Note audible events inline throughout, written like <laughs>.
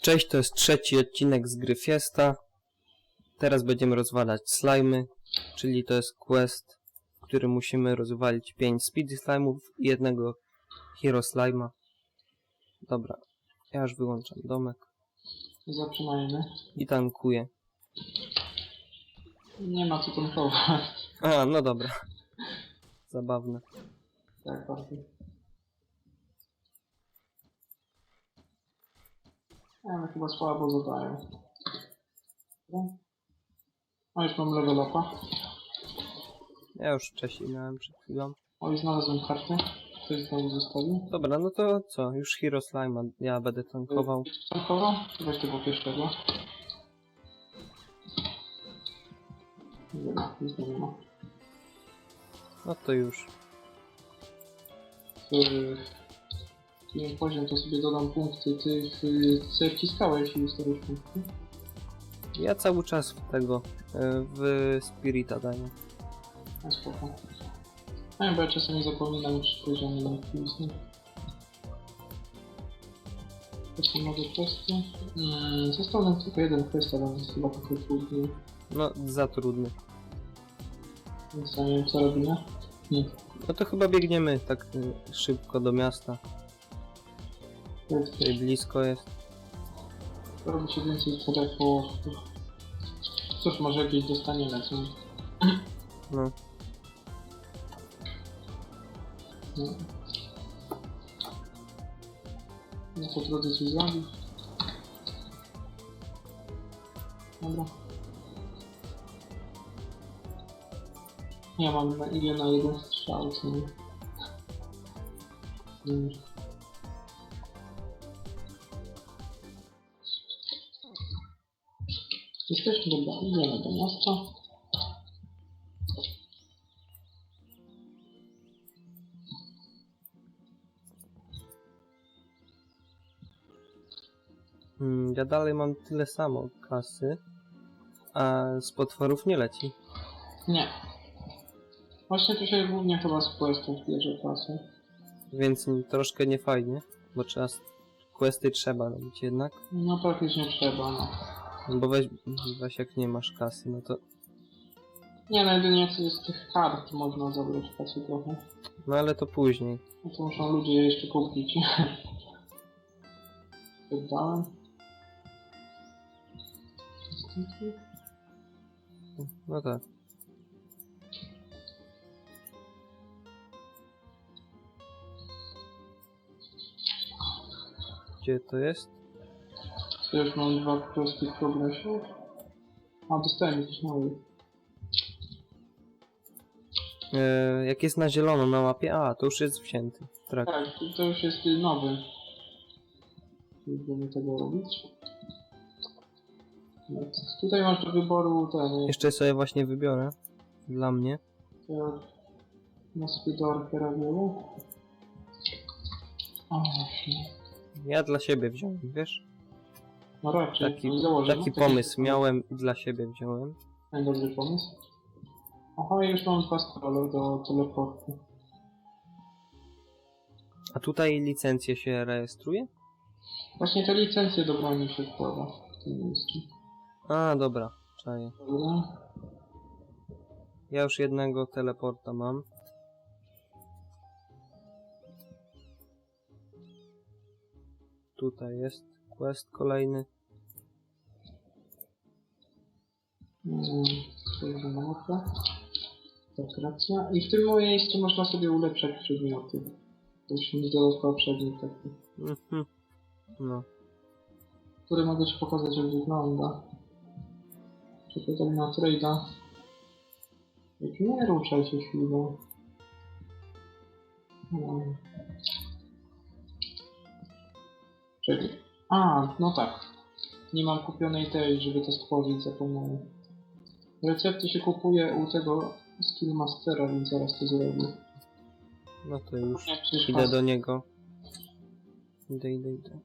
Cześć, to jest trzeci odcinek z gry Fiesta. Teraz będziemy rozwalać slimy, czyli to jest quest, w którym musimy rozwalić 5 speedy slime'ów i jednego hero slima. Dobra, ja już wyłączam domek Zaczynajmy. i tankuję. Nie ma co tankować. A, no dobra. Zabawne. Tak, bardzo. Ale chyba słabo zadają. O, już mam level upa. Ja już wcześniej miałem przed chwilą. O, i znalazłem kartę. Ktoś znowu zostawił. Dobra, no to co? Już hero slima ja będę tankował. Tankował? Weź tego pierwszego. Nic nie ma. No to już. Yy, poziom to sobie dodam punkty. Ty yy, sobie wciskałeś i ustawisz punkty. Ja cały czas w tego, e, w Spirita daję. No spoko. No bo ja czasami zapominam przy poziomie na wpisy. Jakie nowe kwestie? Mm, został nam tylko jeden quest, ale on jest chyba trochę trudny. No, za trudny. Więc ja nie wiem co robimy. Nie. No to chyba biegniemy tak y, szybko do miasta. Tutaj blisko jest. Robi się więcej telefonów. Cóż, może jakieś dostaniemy, co? No. No. No to drodzy ci zrobić. Dobra. Ja mam na ile na jeden strzał, co nie? Nie. Jesteśmy dobra, idziemy do miasta. Mm, ja dalej mam tyle samo kasy, a z potworów nie leci. Nie. Właśnie tu się głównie chyba z questów bierze kasę. Więc troszkę niefajnie, bo trzeba s- questy trzeba robić jednak. No praktycznie trzeba, no. Bo weź, weź jak nie masz kasy, no to... Nie, no jedynie co z tych kart można zabrać kasy trochę. No ale to później. No to muszą ludzie je jeszcze kupić. <laughs> Oddałem. No tak. Gdzie to jest? Już mam dwa questy w progresie. A, dostałem jakiś nowy. E, jak jest na zielono na mapie, a to już jest wzięty. Tak. Tak, to- to już jest y, nowy. Nie będziemy tego robić. No, Tutaj masz do wyboru ten... Jeszcze sobie właśnie wybiorę. Dla mnie. Ja na Arkera wielu. O, właśnie. Ja dla siebie wziąłem, wiesz? No raczej. Taki, no założę, taki no, pomysł miałem i dla siebie wziąłem. Najlepszy pomysł. Aha, już mam dwa scrolle do teleportu. A tutaj licencję się rejestruje? Właśnie te licencje do broni się wkłada w tym miejscu. A, dobra. Czaję. Dobra. Ja już jednego teleporta mam. Tutaj jest quest kolejny. Dekoracja. I w tym miejscu można sobie ulepszać przedmioty. To już mi dodatkowy przedmiot taki. Mhm. No. Który mogę ci pokazać jak wygląda. Czekaj na trade'a. Jak nie ruszaj się chwilę. No. Czekaj. A, no tak. Nie mam kupionej tej, żeby to stworzyć, zapomniałem. Recepty się kupuje u tego Skillmastera, więc zaraz to zrobię. No to już. Nie, przecież Idę pas- do niego. Idę, idę, idę.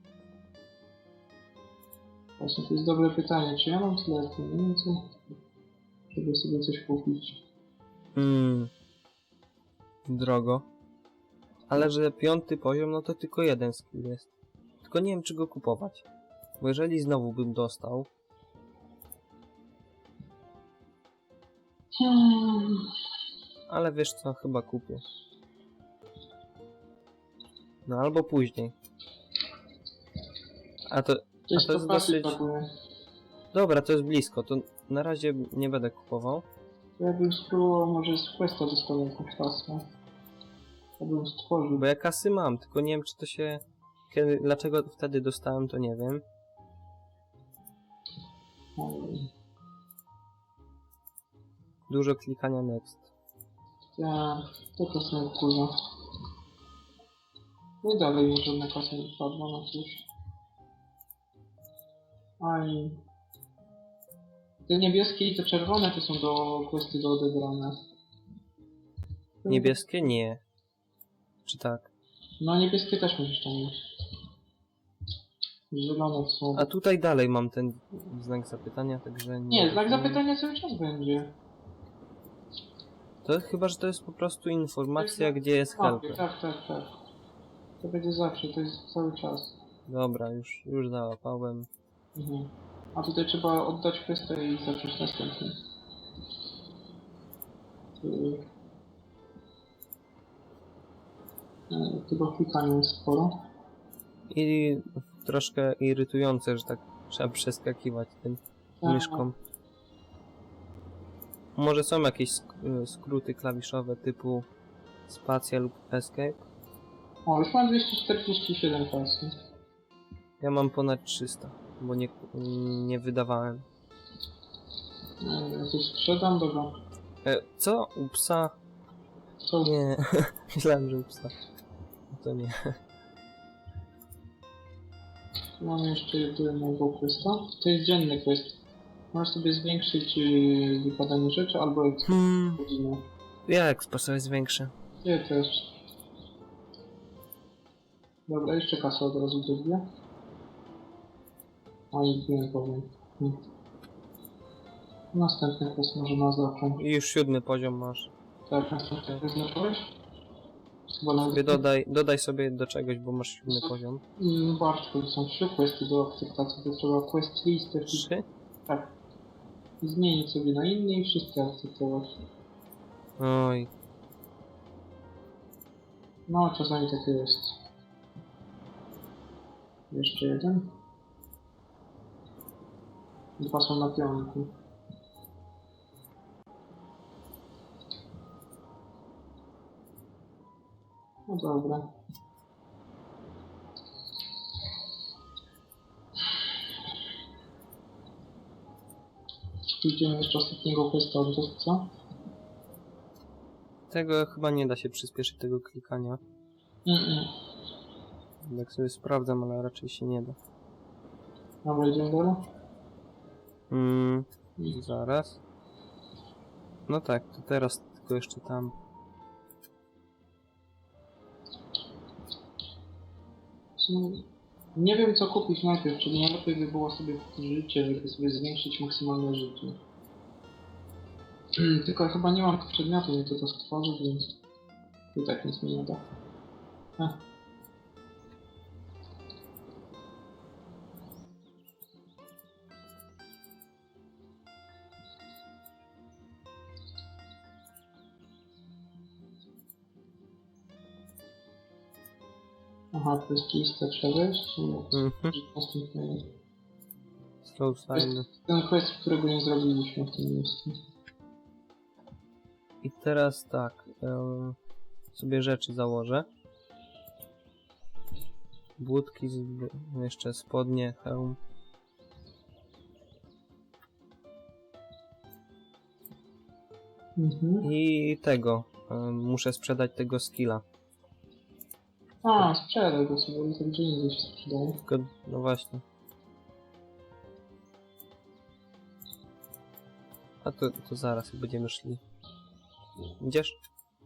Właśnie to jest dobre pytanie, czy ja mam tyle pieniędzy, żeby sobie coś kupić? Mm. Drogo. Ale że piąty poziom, no to tylko jeden skill jest. Tylko nie wiem, czy go kupować. Bo jeżeli znowu bym dostał, Hmm. ale wiesz co, chyba kupię. No albo później. A to, jest to jest dosyć- dobra, to jest blisko, to na razie nie będę kupował. Ja bym spróbował może z Questa dostał jakąś pasę. To bym stworzył. Bo ja kasy mam, tylko nie wiem czy to się... Kiedy, dlaczego wtedy dostałem, to nie wiem. Dużo klikania next. Ja, to to są kurwa. No i dalej mi żadna kasa nie wpadła, no cóż. Aj. Te niebieskie i te czerwone to są do questy do odegrania. Niebieskie? Nie. Czy tak? No niebieskie też musisz tam mieć. Zielone są. A tutaj dalej mam ten znak zapytania, także nie... Nie, znak zapytania cały czas będzie. To chyba, że to jest po prostu informacja, jest gdzie jest Tak, helper. tak, tak, tak. To będzie zawsze, to jest cały czas. Dobra, już, już załapałem. Mhm. A tutaj trzeba oddać questę i zacząć następny. Yy. Yy, Tego klikania jest sporo. I troszkę irytujące, że tak trzeba przeskakiwać tym Tak. myszką. Może są jakieś sk- y, skróty klawiszowe typu spacja lub escape? O, już mam 247 pasy. Ja mam ponad 300, bo nie, nie wydawałem. Yy, Ja coś sprzedam, dobra. E, co? U psa? Co? Nie, <laughs> myślałem, że u psa. To nie. Mamy jeszcze jednego questa. To jest dzienny quest. Możesz sobie zwiększyć yy, wypadanie rzeczy albo Hmm, godzinę. ja ekspreso jest większy. Ja też. Dobra, jeszcze kasę od razu dobiję. A nic nie powiem. Hmm. Następny quest może na zacząć. I już siódmy poziom masz. Tak, następny wyznaczyłeś? Na Sobie dodaj, dodaj sobie do czegoś, bo masz siódmy poziom. Mm, Barczku, są trzy questy do akceptacji, to trzeba quest listę Trzy? tak. I zmienić sobie na inny i wszystkie akceptować. Oj, No, czasami takie jest. Jeszcze jeden. Dwa są na pionku. No dobra. Pójdziemy jeszcze ostatniego questa od co? tego chyba nie da się przyspieszyć tego klikania. Mm-mm. Tak sobie sprawdzam, ale raczej się nie da. Dobra, idziemy dalej? Mm, zaraz. No tak, to teraz tylko jeszcze tam. Nie wiem co kupić najpierw, czyli najlepiej by było sobie życie, żeby sobie zwiększyć maksymalne życie. <clears throat> Tylko chyba nie mam przedmiotu, nie to stworzyć, więc i tak nic mi nie da. Ech. Aha, to jest lista? Nie. Mhm. Następnego. Slow sign. Ten quest, którego nie zrobiliśmy w tym miejscu. I teraz tak. em, sobie rzeczy założę. Budki, z, jeszcze spodnie, hełm. Mhm. I tego. em, muszę sprzedać tego skilla. A, sprzedaj go sobie, bo to gdzie indziej się sprzedaje. Tylko, no właśnie. A to, to zaraz, jak będziemy szli. Idziesz?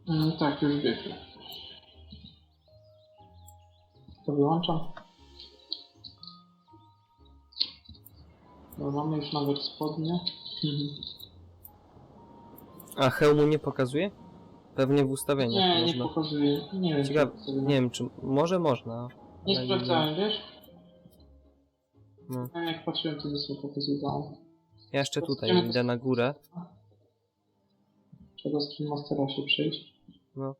Mm, tak, już biegnę. To wyłączam. No, mamy już nawet spodnie. Mhm. A hełmu nie pokazuje? Pewnie w ustawieniach Nie, nie można. pokazuje. Nie wiem, Ciekawe, czy sobie... nie wiem czy może można. Nie ale sprawdzałem, wiesz? No. No, jak patrzyłem, to nie pokazywało. Ja jeszcze tutaj idę na górę. Trzeba z King Mastera się przejść. No.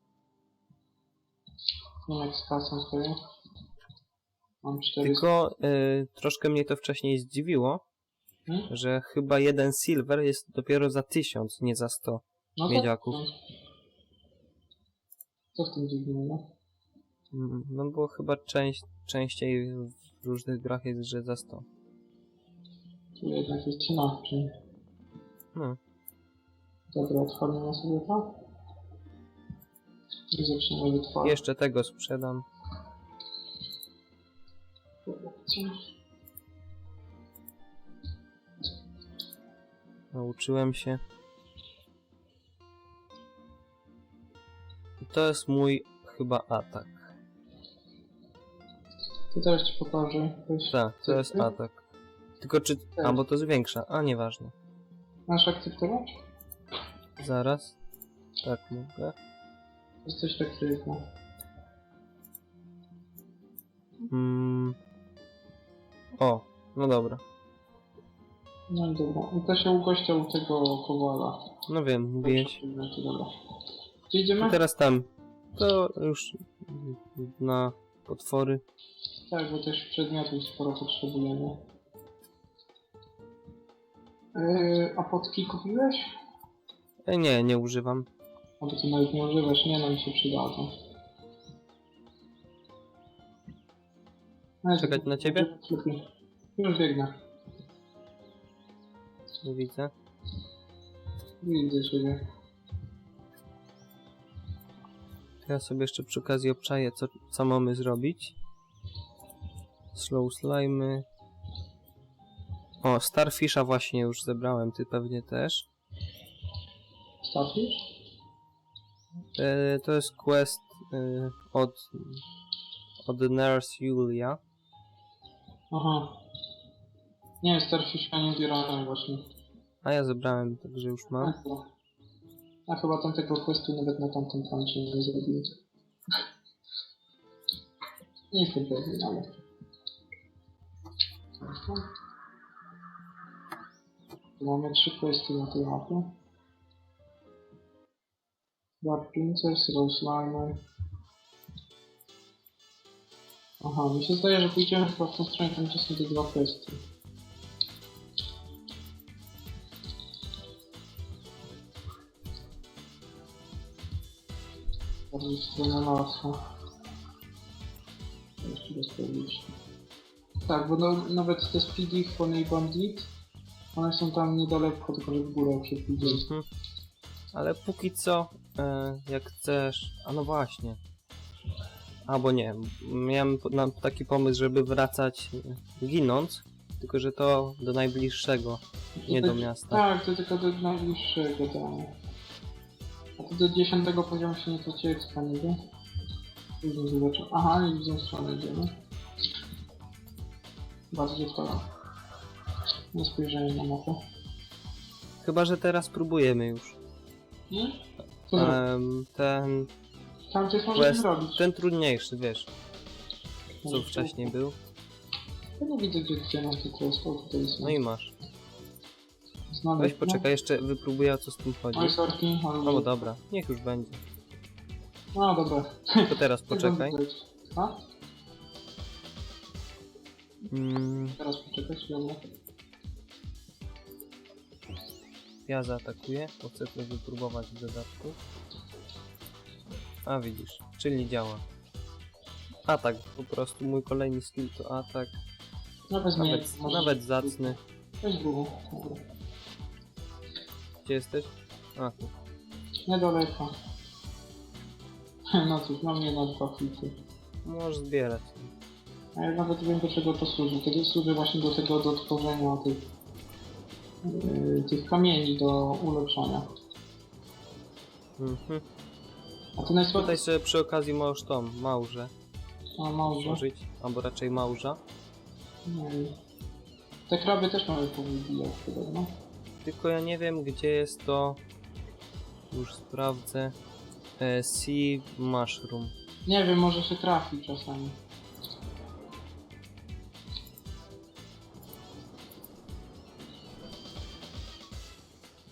Nie wiem jak z kasą stoję. Mam 400. Tylko y, troszkę mnie to wcześniej zdziwiło, Hmm? że chyba jeden silver jest dopiero za 1000, nie za 100. No miedziaków. Co w tym dziwnego? Mm, No bo chyba część, częściej w różnych grach jest, że za 100. Tu jednak jest inaczej. No. Dobra, otworzymy sobie to. I zaczniemy wytwarzać. Jeszcze tego sprzedam. Nauczyłem się. To jest mój chyba atak. To teraz ci pokażę. Tak, to jest cyfry. atak. Tylko czy... A, bo to zwiększa. A, nieważne. Masz akceptować? Zaraz. Tak mogę. Jesteś tak tylko. Mm. O, no dobra. No i dobra. I to się ugościa u tego kowala. No wiem, mówiłeś. To dobra. Gdzie idziemy? I teraz tam. To już na potwory. Tak, bo też przedmiotów sporo potrzebujemy. Yy, a potki kupiłeś? E, nie, nie używam. A bo ty nawet nie używasz, nie no mi się przydadzą. No, Czekać na ciebie? Już biegnę. Nie widzę. Widzę ciebie. Ja sobie jeszcze przy okazji obczaję, co, co mamy zrobić. Slow slimy. O, Starfisha właśnie już zebrałem, ty pewnie też. Stawisz? E, to jest quest e, od, od Nurse Julia. Aha. Nie, Starfisha nie ubierałem właśnie. A ja zebrałem, także już mam. A chyba tamtego questu nawet na tamtym plancie nie zrobiłem. Nie jestem pewien, ale... Tu mamy trzy questy na tej mapie. Dark Princess, Rose Liner. Aha, mi się zdaje, że pójdziemy chyba w tą stronę, tam gdzie są te dwa questy. Jeszcze raz powiedzieć. Tak, bo no, nawet te Speedy, Honey Bandit, one są tam niedaleko, tylko że w górę się pójdzie. Mhm. Ale póki co, e, jak chcesz. A no właśnie. Albo nie. Miałem po- na taki pomysł, żeby wracać e, ginąc. Tylko, że to do najbliższego, nie do miasta. Tak, to tylko do najbliższego tam. Do 10 poziomu się nie traci expa nigdy. Później zobaczę. Aha, i w tą stronę idziemy. Bardzo to. Nie spojrzałem na mapę. Chyba, że teraz próbujemy już. Nie? Co zrobić? Em, ten, Tam coś możemy quest, robić. ten trudniejszy, wiesz, co wcześniej był. Ja nie widzę gdzie, gdzie mam te quest, o tutaj jest. No i masz. Znaleźć, Weź poczekaj, jeszcze wypróbuję o co z tym chodzi. No. Oj, sorki, albo... bo dobra, niech już będzie. No dobra. To teraz <laughs> poczekaj. A? Mm, Teraz poczekać, dobra. ja zaatakuję, bo chcę to wypróbować w dodatku. A widzisz, czyli działa. Atak, po prostu mój kolejny skill to atak. Nawet Nawet, nawet zacny. Weź drugą. Dobra. Gdzie jesteś? A, tu. Niedaleko. <laughs> No cóż, mam nie na dwa kliki. Możesz zbierać. A ja nawet wiem do czego to służy. To służy właśnie do tego, do tworzenia tych, yy, tych kamieni do ulepszania. Mhm. A to najsłabsze... Tutaj sobie przy okazji możesz tą małżę A małże? tworzyć, albo raczej małża. Nie wiem. Te kraby też mamy powybijać podobno tylko ja nie wiem gdzie jest to, już sprawdzę, e, Sea Mushroom. Nie wiem, może się trafi czasami.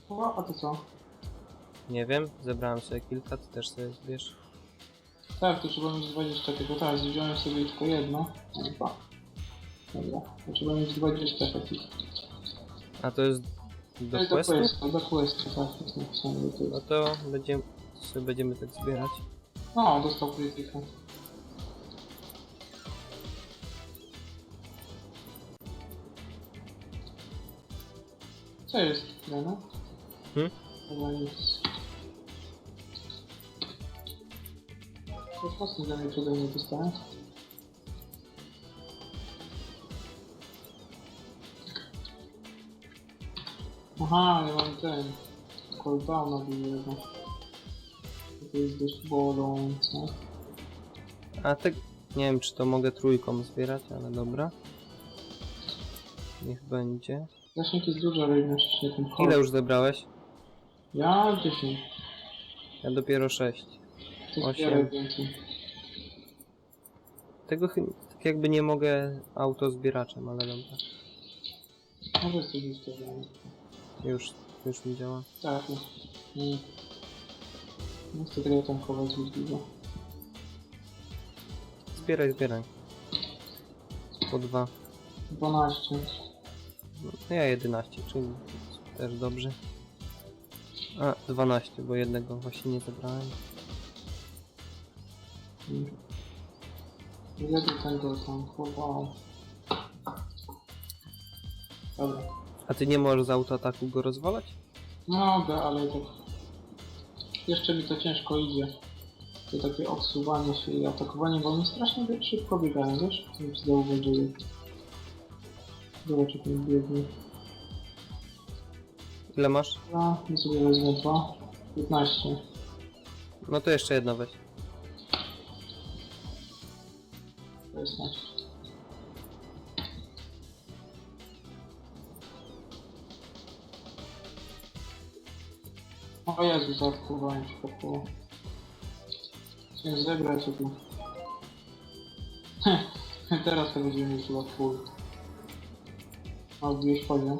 O, a to co? Nie wiem, zebrałem sobie kilka, ty też sobie zbierz. Tak, to trzeba mieć 20 takiego. Tak, wziąłem sobie tylko jedno. No, Dwa. Dobra, to trzeba mieć 20 takich. A to jest do do questu? questu, do questu, tak, jest napisane, że to No to będziemy, będziemy tak zbierać. No, dostał krytykę. Co jest, Rena? Hmm? Chyba nic. Jest mocny dla mnie przede mnie dostałem. Aha, ja mam ten. Cooldowna byłego. To jest dość bolące. A tak, nie wiem czy to mogę trójką zbierać, ale dobra. Niech będzie. Zasięg jest duży, ale jednocześnie ten Ile hold. już zebrałeś? Ja 10. Ja dopiero 6. To Osiem. więcej. Tego chy- tak jakby nie mogę auto zbieraczem, ale dobra. Może coś ustawiamy. Już, już mi działa. Tak, no. Nie. Nie chcę tego tankować zbyt dużo. Zbieraj, zbieraj. Po dwa. 12. No ja 11, czyli też dobrze. A, 12, bo jednego właśnie nie zebrałem. Ile by tego tankował? A ty nie możesz z autoataku go rozwalać? No, Mogę, ale to... Jeszcze mi to ciężko idzie. To takie odsuwanie się i atakowanie, bo oni strasznie tak szybko biegają, wiesz? Nie wiem. Zobacz, jak mi biegnie. Ile masz? No, ja sobie wezmę dwa. 15. No to jeszcze jedno weź. 16. O Jezu, zaaktyowałem się po Chciałem zebrać tu. Teraz to będziemy mieć chyba full. A wbiłeś poziom.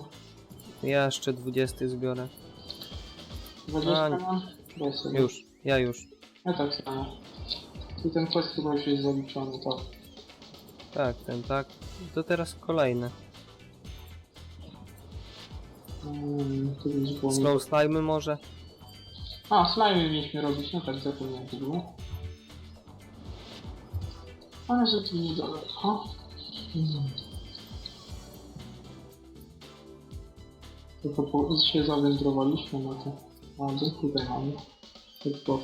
Ja jeszcze 20 zbiorę. 20 A, mam? Daj sobie. Już, ja już. Ja tak samo. I ten quest chyba już jest zaliczony, tak. Tak, ten tak. To teraz kolejne. Hmm, tu już było... Slow slime może? A, slimy mieliśmy robić, no tak, zapomniałem było. Ale że tu niedaleko. Hmm. Tylko po, się zawędrowaliśmy na to. A, to tutaj mamy. Tylko.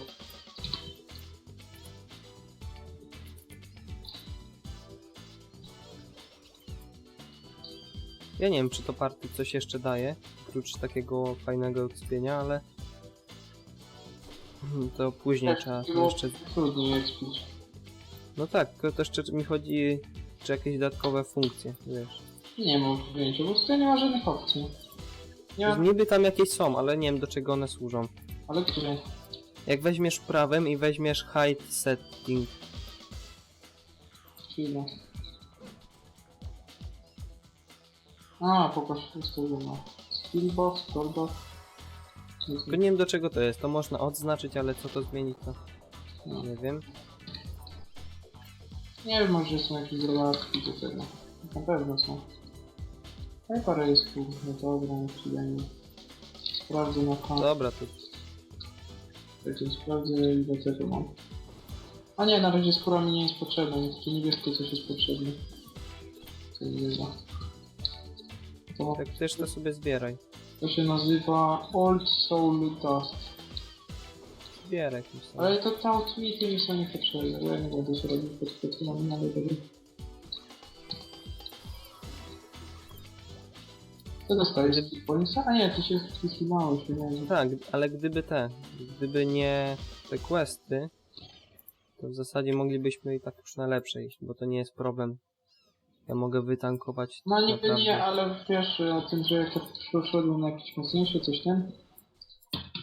Ja nie wiem, czy to party coś jeszcze daje, oprócz takiego fajnego odspienia, ale... Hmm, To później trzeba to jeszcze... trudniej. No tak, tylko to jeszcze mi chodzi, czy jakieś dodatkowe funkcje, wiesz. Nie mam pojęcia, bo tutaj nie ma żadnych opcji. Nie ma... Niby tam jakieś są, ale nie wiem do czego one służą. Ale które? Jak weźmiesz prawem i weźmiesz height setting, Chwila. A, popatrz, ustawiona. Skillbox, callbox. To nie wiem do czego to jest, to można odznaczyć, ale co to zmienić to No. nie wiem. Nie wiem, może są jakieś dodatki do tego. Na pewno są. No i parę jest tu. No dobra, nie przyjemnie. Sprawdzę na kanał. Dobra, to Czekaj, sprawdzę ile tego mam. A nie, na razie skóra mi nie jest potrzebna, więc takie niebieskie coś jest potrzebne. Co nie za. To, jak chcesz to sobie zbieraj. To się nazywa Old Soul Dust. Zbieraj jakimś sobie. Ale to te outfity mi są niepotrzebne, bo ja nie będę się robił pod specjalami, ale dobra. Co dostajesz? Polisa? A nie, to się wpisywało się, nie Tak, ale gdyby te, gdyby nie te questy, to w zasadzie moglibyśmy i tak już na lepsze iść, bo to nie jest problem. Ja mogę wytankować No niby naprawdę. nie, ale wiesz o tym, że jak przeszedłem na jakieś mocniejsze coś ten.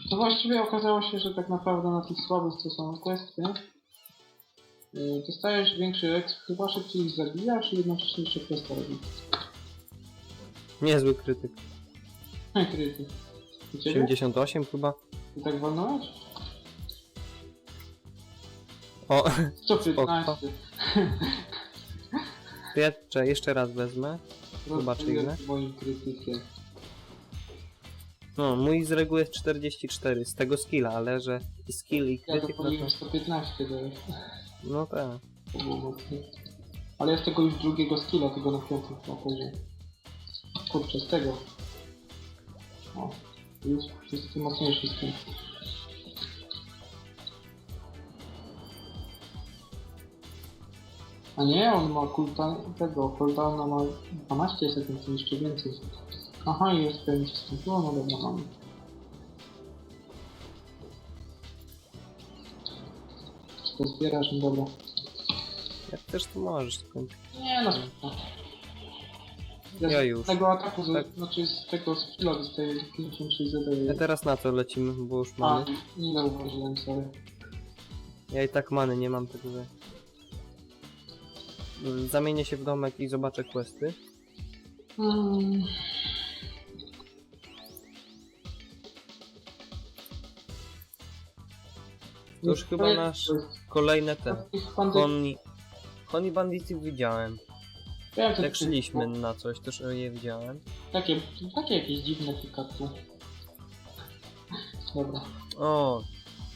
To właściwie okazało się, że tak naprawdę na tych słabych są questy yy, dostajesz większy exp, chyba szybciej ich zabijasz i jednocześnie jeszcze questa robisz. Niezły krytyk. Kryty. U ciebie? 88 chyba. Ty tak walnąłeś? O, 115. <laughs> jeszcze, jeszcze raz wezmę. Zobaczę ile. Moim krytykiem. No, mój z reguły jest 44 z tego skilla, ale że skill i Ja to krytyk, no to... 115 dałeś. No tak. To było mocne. Ale z tego już drugiego skilla, tego na piątym poziomie. Kurczę, z tego. O, już jest mocniejszy skill. A nie, on ma cooldown, tego, cooldowna ma 12 sekund, to jeszcze więcej. Aha, i jest pewnie system. No, dobra, mamy. Czy to zbierasz? No dobra. Jak też to możesz skończyć. Nie no, spoko. Ja z już. tego ataku, z, Tak. znaczy z tego skilla dostaję 56 A zadaję. teraz na co lecimy, bo już A, mamy. nie zauważyłem, sorry. Ja i tak many nie mam tego, że... Zamienię się w domek i zobaczę questy. Hmm. To już chyba nasz kolejne te. Kondy... Honey... Honey Banditów widziałem. Ja to- Jak szliśmy na coś, też je widziałem. Takie, takie jakieś dziwne pikatki. Dobra. O,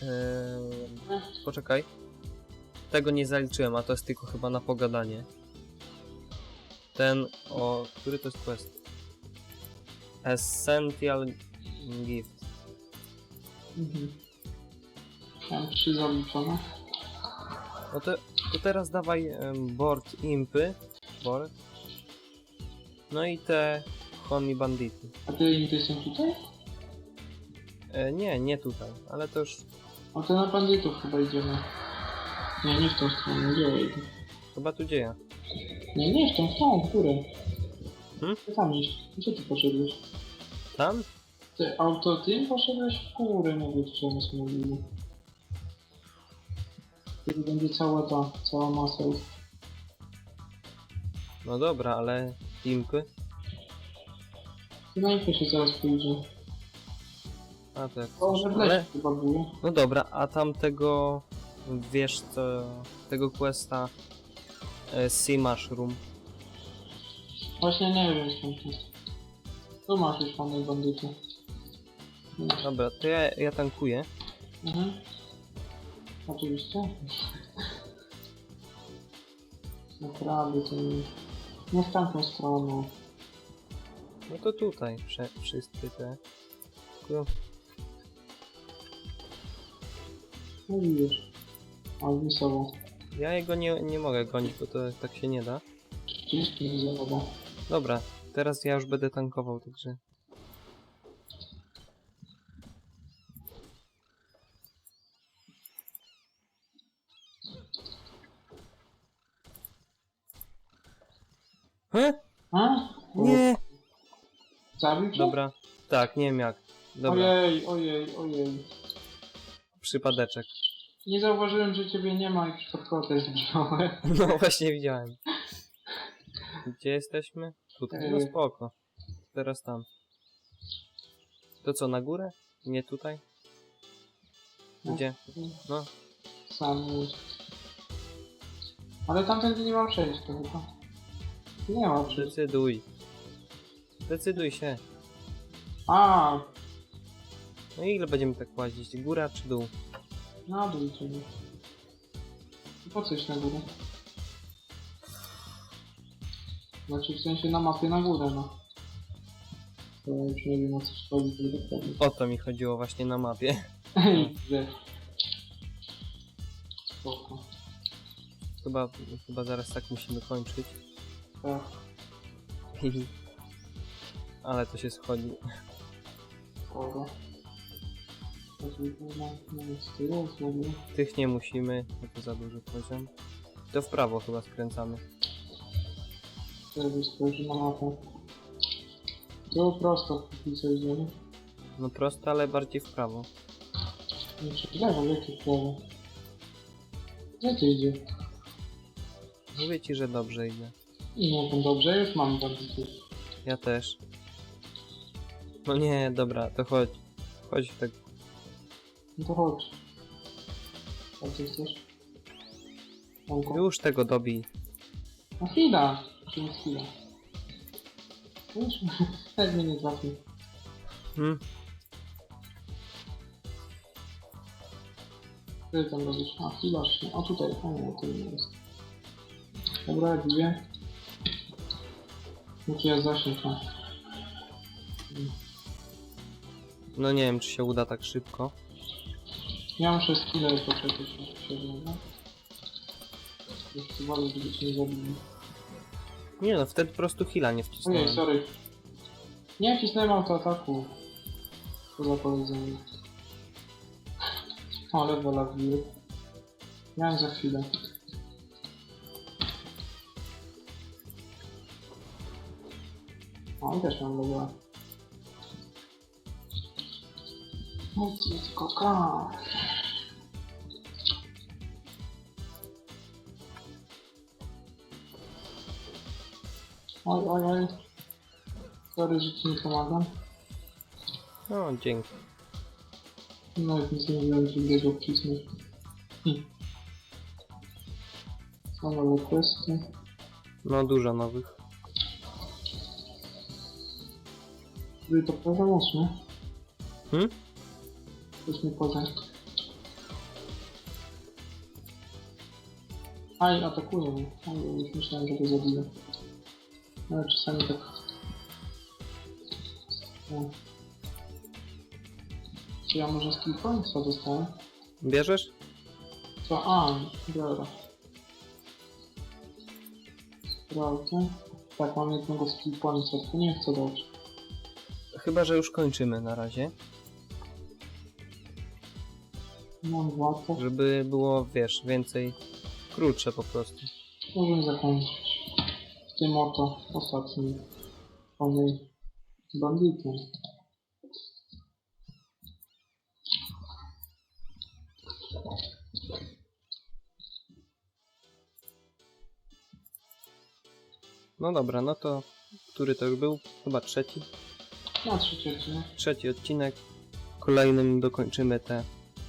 yy, poczekaj. Tego nie zaliczyłem, a to jest tylko chyba na pogadanie. Ten, o, który to jest quest? Essential Gift. Mhm. Mam trzy zaliczone. No to, to teraz dawaj em, board impy. Board. No i te Honey Bandity. A ty impy są tutaj? E, nie, nie tutaj, ale to już A to na bandytów chyba idziemy. Nie, nie w tą stronę, gdzie idę? chyba tu dzieje. Nie, nie w tą, w tą, w górę. Hmm? Ty tam iść. Gdzie ty poszedłeś? Tam? Ty auto tym poszedłeś w górę, mówię, czy nas mówili. Kiedy będzie cała ta, cała masa już. No dobra, ale impy? Ty na info się zaraz pójdzie. A tak. O, że w lesie Ale, chyba było. no dobra, a tamtego, wiesz co, tego questa e, Sea Mushroom. Właśnie nie wiem skąd to. Tu masz już panej bandyty. Dobra, to ja, ja tankuję. Mhm. Oczywiście. Naprawdę to nie... Nie w tamtą stronę. No to tutaj, wsze, wszyscy te. Tylko No widzisz. A wesoło. Ja jego nie, nie mogę gonić, bo to tak się nie da. Oczywiście. Dobra, teraz ja już będę tankował, także... He? A? Nie! Zabił cię? Dobra, tak, nie wiem jak. Dobra, Ojej, ojej, ojej. przypadeczek. Nie zauważyłem, że ciebie nie ma i przypadkowo też wziąłem. <laughs> No właśnie widziałem. Gdzie jesteśmy? Tutaj. No Yy. spoko. Teraz tam. To co, na górę? Nie tutaj? Gdzie? No, Sam. Ale tamtędy nie mam przejść to chyba. Nie ma przejść. Decyduj. Decyduj się. A, No i ile będziemy tak łazić? Góra czy dół? Na dół idziemy. Po coś na górę? Znaczy w sensie na mapie na górę, no. To ja już nie wiem o co chodzi tak dokładnie. O to mi chodziło właśnie na mapie. Ej, że... Spoko. Chyba, chyba zaraz tak musimy kończyć. Tak, <laughs> Ale to się schodzi. spoko. Tych nie musimy, bo to za duży poziom. To w prawo chyba skręcamy. Teraz spojrzę na mapę. To prosto, póki co idziemy. No prosto, ale bardziej w prawo. Znaczy w lewo, jakie w lewo? Gdzie ty idzie? Mówię ci, że dobrze idzie. No to dobrze, już mam bandytów. Ja też. No nie, dobra, to chodź. Chodź tak. No to chodź. A co chcesz? Oko. Już tego dobij. No chwila! Czy jest chwila? Wiesz, jak mnie nie trafi. Hmm? Co ty tam robisz? A, chwila, o tutaj, o nie, to nie jest. Dobra, dwie. Jaki ja zasięg mam? No nie wiem, czy się uda tak szybko. Ja muszę chwilę poczekać, aż się no. Jeszcze wolę, żeby cię nie zabili. Nie no, wtedy po prostu heala nie Ojej, wcisnąłem. sorry. Nie wcisnąłem autoataku. Za powiedzenie. <laughs> Ale wola wbił. Miałem za chwilę. O, i też mam levela. Dziecko, ka. Oj, oj, oj. Sorry, że ci nie pomagam. No, dzięki. Nawet nic nie wiem, żeby go wcisnąć. Hm. Są nowe questy. No, dużo nowych. Czyli to prawa ósmy. Hmm? Ósmy poziom. Aj, atakuje mnie. Aj, już myślałem, że go zabiję. Ale czasami tak... No. Czy ja może skill points dostałem? Bierzesz? Co? A, dobra. Sprawdzę. Tak, mam jednego skill pointa, tylko nie chcę dać. Chyba, że już kończymy na razie. Żeby było, wiesz, więcej... Krótsze po prostu. możemy zakończyć. W tym oto ostatnim pełnej bandytem. No dobra, no to... Który to już był? Chyba trzeci. Na trzeci nie? Trzeci odcinek. Kolejnym dokończymy te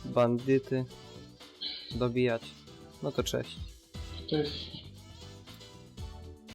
bandyty. Dobijać. No to cześć. Cześć.